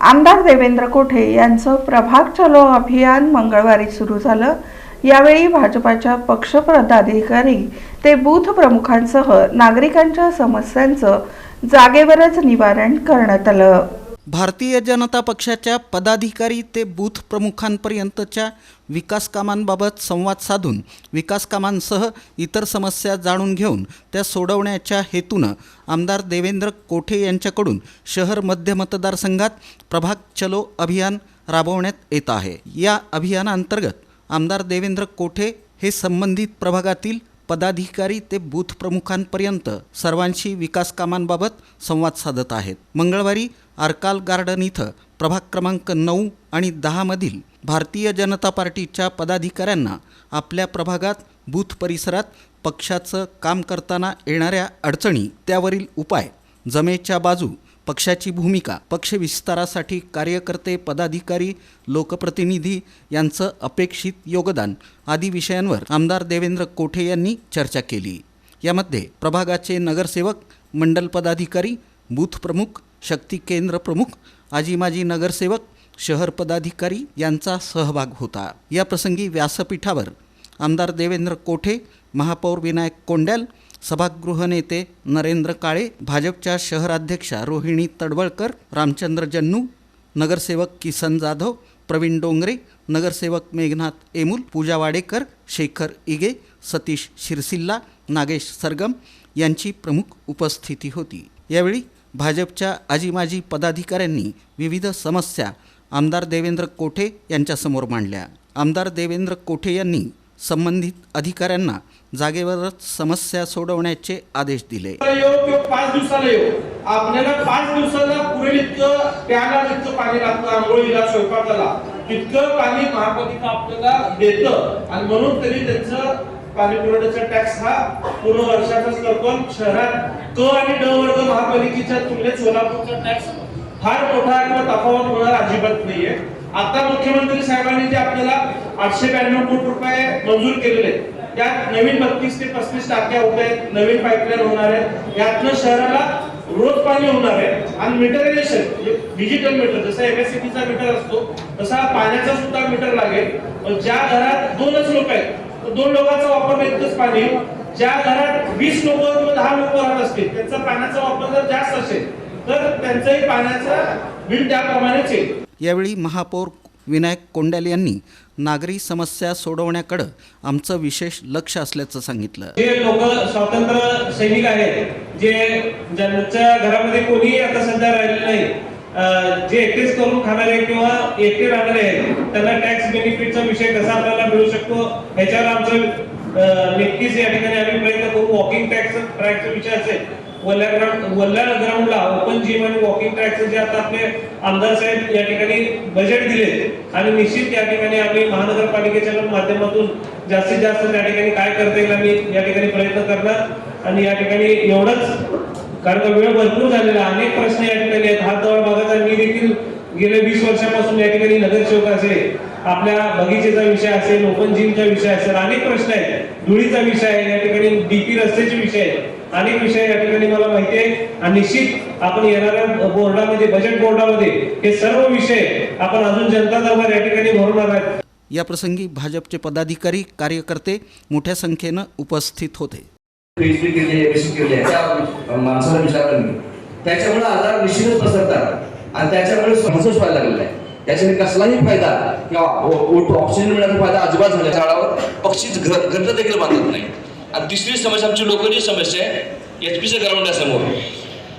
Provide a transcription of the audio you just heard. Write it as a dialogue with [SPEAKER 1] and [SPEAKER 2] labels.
[SPEAKER 1] आमदार देवेंद्र कोठे यांचं प्रभाग चलो अभियान मंगळवारी सुरू झालं. यावेळी भाजपाच्या पक्षपदाधिकारी ते बूथ प्रमुखांसह नागरिकांच्या समस्यांचं जागेवरच निवारण करण्यात आलं.
[SPEAKER 2] भारतीय जनता पक्षाच्या पदाधिकारी ते बूथ प्रमुखांपर्यंतच्या विकास कामांबाबत संवाद साधून विकास कामांसह इतर समस्या जाणून घेऊन त्या सोडवण्याच्या हेतूनं आमदार देवेंद्र कोठे यांच्याकडून शहर मध्य मतदारसंघात प्रभाग चलो अभियान राबवण्यात येत आहे. या अभियानांतर्गत आमदार देवेंद्र कोठे हे संबंधित प्रभागातील पदाधिकारी ते बूथ प्रमुखांपर्यंत सर्वांशी विकास कामांबाबत संवाद साधत आहेत. मंगळवारी आर्काल गार्डन इथं प्रभाग क्रमांक नऊ आणि दहामधील भारतीय जनता पार्टीच्या पदाधिकाऱ्यांना आपल्या प्रभागात बूथ परिसरात पक्षाचं काम करताना येणाऱ्या अडचणी त्यावरील उपाय जमेच्या बाजू पक्षाची भूमिका पक्ष विस्तारासाठी कार्यकर्ते पदाधिकारी लोकप्रतिनिधी यांचं अपेक्षित योगदान आदी विषयांवर आमदार देवेंद्र कोठे यांनी चर्चा केली. यामध्ये प्रभागाचे नगरसेवक मंडल पदाधिकारी बूथ प्रमुख शक्ती केंद्र प्रमुख आजी माजी नगरसेवक शहर पदाधिकारी यांचा सहभाग होता. या प्रसंगी व्यासपीठावर आमदार देवेंद्र कोठे महापौर विनायक कोंड्याल सभागृह नेते नरेंद्र काळे भाजपच्या शहराध्यक्षा रोहिणी तडवळकर रामचंद्र जन्नू नगरसेवक किसन जाधव प्रवीण डोंगरे नगरसेवक मेघनाथ एमुल पूजा वाडेकर शेखर इगे सतीश शिरसिल्ला नागेश सरगम यांची प्रमुख उपस्थिती होती. यावेळी भाजपच्या आजी माजी पदाधिकाऱ्यांनी विविध समस्या आमदार देवेंद्र कोठे यांच्यासमोर मांडल्या. आमदार देवेंद्र कोठे यांनी संबंधित अधिकाऱ्यांना जागेवरच समस्या सोडवण्याचे आदेश दिले.
[SPEAKER 3] पाच दिवसाला येऊ. आपल्याला पाच दिवसाला पुरेल इतकं प्याला जितकं पाणी लागतं आंघोळीला स्वयंपाकाला तितकं पाणी महापालिका आपल्याला देतं. आणि म्हणून तरी त्यांचं पाणी पुरवठ्याचा टॅक्स हा पूर्ण वर्षाचाच करतो. शहरात क आणि ड वर्ग महापालिकेच्या तुलनेत सोलापूरचा टॅक्स फार मोठा किंवा तफावत होणार अजिबात नाहीये. आता मुख्यमंत्री साहेबांनी जे आपल्याला आठशे ब्याण्णव कोटी रुपये मंजूर केलेले आहेत, त्यात नवीन बत्तीस ते पस्तीस टाक्या होत आहेत नवीन पाईपलाईन होणार आहे यातनं शहराला रोज पाणी होणार आहे. आणि मीटरायझेशन डिजिटल मीटर जसा एमएससीबी चा मीटर असतो तसा पाण्याचा सुद्धा मीटर लागेल. पण ज्या घरात दोनच लोक आहेत तर दोन लोकांचा वापर इतकंच पाणी. ज्या घरात वीस लोक दहा लोक राहत असतील त्यांचा पाण्याचा वापर जर जास्त असेल तर त्यांचंही पाण्याचं बिल त्याप्रमाणेच येईल.
[SPEAKER 2] यावेळी महापौर विनायक कोंड्याल यांनी नागरी समस्या सोडवण्याकडं आमचं विशेष लक्ष असल्याचं सांगितलं.
[SPEAKER 3] जे लोक स्वातंत्र्य सैनिक आहेत जे ज्यांच्या घरामध्ये कोणीही आता सध्या राहिलेलं नाही जे एकटेच करून खाणारे किंवा एकटे राहणारे आहेत त्यांना टॅक्स बेनिफिटचा विषय कसा आपल्याला मिळू शकतो ह्याच्यावर आमचं नक्कीच या ठिकाणी आम्ही प्रयत्न करू. वॉकिंग टॅक्स ट्रॅकचा विषय असेल वल्ल्या ग्राउंड वल्ल्या ग्राउंडला ओपन जिम आणि वॉकिंग ट्रॅकचे जे आता आपले आमदार साहेब या ठिकाणी बजेट दिले. आणि निश्चित या ठिकाणी आम्ही महानगरपालिकेच्या माध्यमातून जास्तीत जास्त त्या ठिकाणी काय करता येईल आम्ही या ठिकाणी प्रयत्न करणार. आणि या ठिकाणी एवढंच कारण का वेळ भरपूर झालेला अनेक प्रश्न या ठिकाणी आहेत. हात जवळ भागाचा मी देखील गेल्या वीस वर्षापासून या ठिकाणी नगरसेवक असेल आपल्या बगीचेचा विषय असेल ओपन जिमचा विषय असेल अनेक प्रश्न आहेत. धुळीचा विषय आहे या ठिकाणी डीपी रस्त्याचे विषय आहेत. अनेक विषय या ठिकाणी मला माहिती आहे आणि निश्चित आपण येणाऱ्या बोर्डामध्ये बजेट बोर्डामध्ये हे सर्व विषय आपण अजून जनता दरबार या ठिकाणी भरवणार आहेत.
[SPEAKER 2] या प्रसंगी भाजपचे पदाधिकारी कार्यकर्ते मोठ्या संख्येनं उपस्थित होते.
[SPEAKER 4] माणसाला विचारलं मी. त्याच्यामुळे आजार निश्चितच पसरतात. आणि त्याच्यामुळे समस्याच व्हायला लागलेला आहे. त्याच्याने कसलाही फायदा किंवा ऑक्सिजन मिळण्याचा फायदा अजिबात झाल्या झाडावर
[SPEAKER 5] पक्षीच घर घरचं देखील बांधत नाही. आणि तिसरी समस्या आमची लोकांची समस्या आहे. एच पीचं ग्राउंड आहे समोर